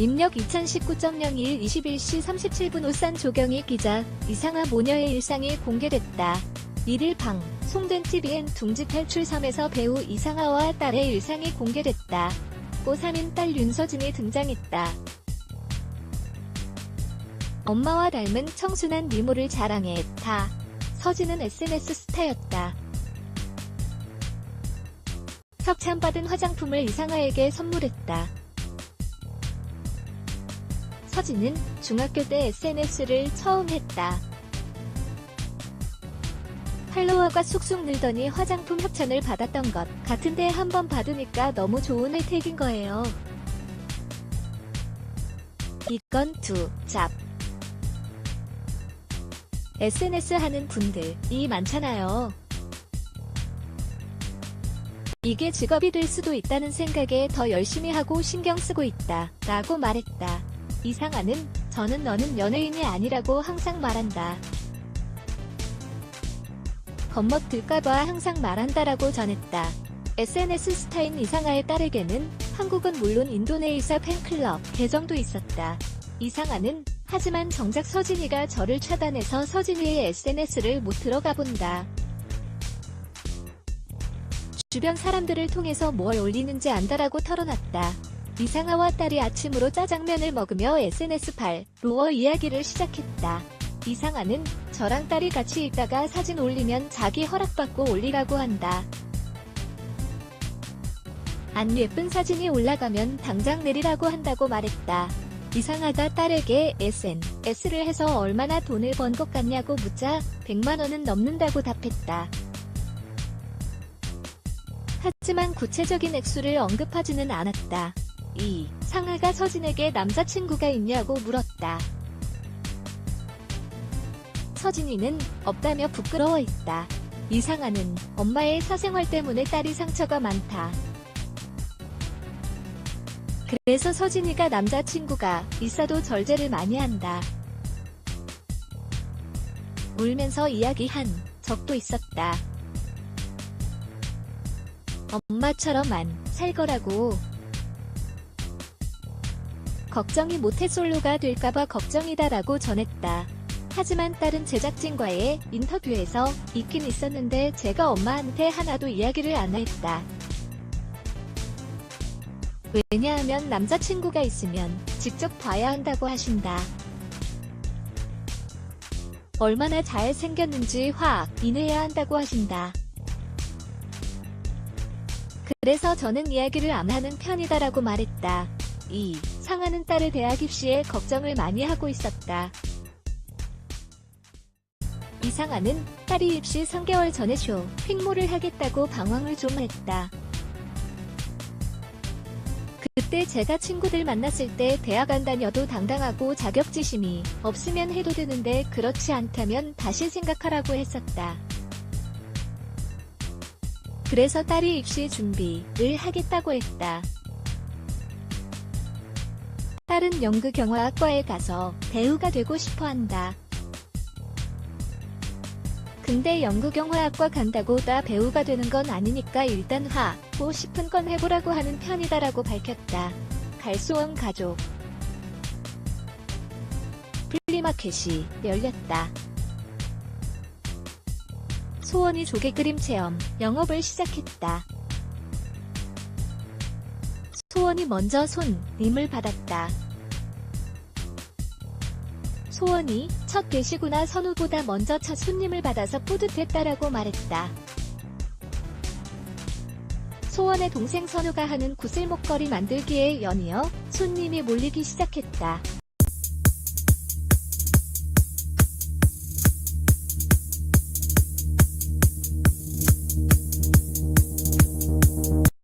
입력 2019.02일 21시 37분 울산 조경희 기자, 이상한 모녀의 일상이 공개됐다. 1일 방, 송된 TVN 둥지 탈출 3에서 배우 이상아와 딸의 일상이 공개됐다. 고3인 딸 윤서진이 등장했다. 엄마와 닮은 청순한 미모를 자랑했다. 서진은 SNS 스타였다. 협찬받은 화장품을 이상아에게 선물했다. 서진은 중학교 때 SNS를 처음 했다. 팔로워가 쑥쑥 늘더니 화장품 협찬을 받았던 것 같은데 한번 받으니까 너무 좋은 혜택인 거예요. 이건 두, 잡. SNS 하는 분들이 많잖아요. 이게 직업이 될 수도 있다는 생각에 더 열심히 하고 신경 쓰고 있다. 라고 말했다. 이상하는 저는 너는 연예인이 아니라고 항상 말한다. 겁먹들까봐 항상 말한다라고 전했다. SNS 스타인 이상아의 딸에게는 한국은 물론 인도네시아 팬클럽 계정도 있었다. 이상아는 하지만 정작 서진이가 저를 차단해서 서진이의 SNS를 못 들어가 본다. 주변 사람들을 통해서 뭘 올리는지 안다라고 털어놨다. 이상아와 딸이 아침으로 짜장면을 먹으며 SNS 팔 로어 이야기를 시작했다. 이상아는 저랑 딸이 같이 있다가 사진 올리면 자기 허락받고 올리라고 한다. 안 예쁜 사진이 올라가면 당장 내리라고 한다고 말했다. 이상하다 딸에게 SNS를 해서 얼마나 돈을 번 것 같냐고 묻자 100만원은 넘는다고 답했다. 하지만 구체적인 액수를 언급하지는 않았다. 2. 상아가 서진에게 남자친구가 있냐고 물었다. 서진이는 없다며 부끄러워했다. 이상아는 엄마의 사생활 때문에 딸이 상처가 많다. 그래서 서진이가 남자친구가 있어도 절제를 많이 한다. 울면서 이야기한 적도 있었다. 엄마처럼만 살 거라고. 걱정이 모태 솔로가 될까봐 걱정이다라고 전했다. 하지만 딸은 제작진과의 인터뷰에서 있긴 있었는데 제가 엄마한테 하나도 이야기를 안 했다. 왜냐하면 남자친구가 있으면 직접 봐야 한다고 하신다. 얼마나 잘생겼는지 확 인해야 한다고 하신다. 그래서 저는 이야기를 안 하는 편이다라고 말했다. 2. 상하는 딸의 대학 입시에 걱정을 많이 하고 있었다. 이 상하는 딸이 입시 3개월 전에 쇼핑몰을 하겠다고 방황을 좀 했다. 그때 제가 친구들 만났을 때 대학 안 다녀도 당당하고 자격지심이 없으면 해도 되는데 그렇지 않다면 다시 생각하라고 했었다. 그래서 딸이 입시 준비를 하겠다고 했다. 딸은 연극영화학과에 가서 배우가 되고 싶어 한다. 근데 연극영화학과 간다고 다 배우가 되는 건 아니니까 일단 하고 싶은 건 해보라고 하는 편이다라고 밝혔다. 갈수원 가족 플리마켓이 열렸다. 소원이 조개 그림 체험 영업을 시작했다. 소원이 먼저 손님을 받았다. 소원이 첫 게시구나 선우보다 먼저 첫 손님을 받아서 뿌듯했다라고 말했다. 소원의 동생 선우가 하는 구슬목걸이 만들기에 연이어 손님이 몰리기 시작했다.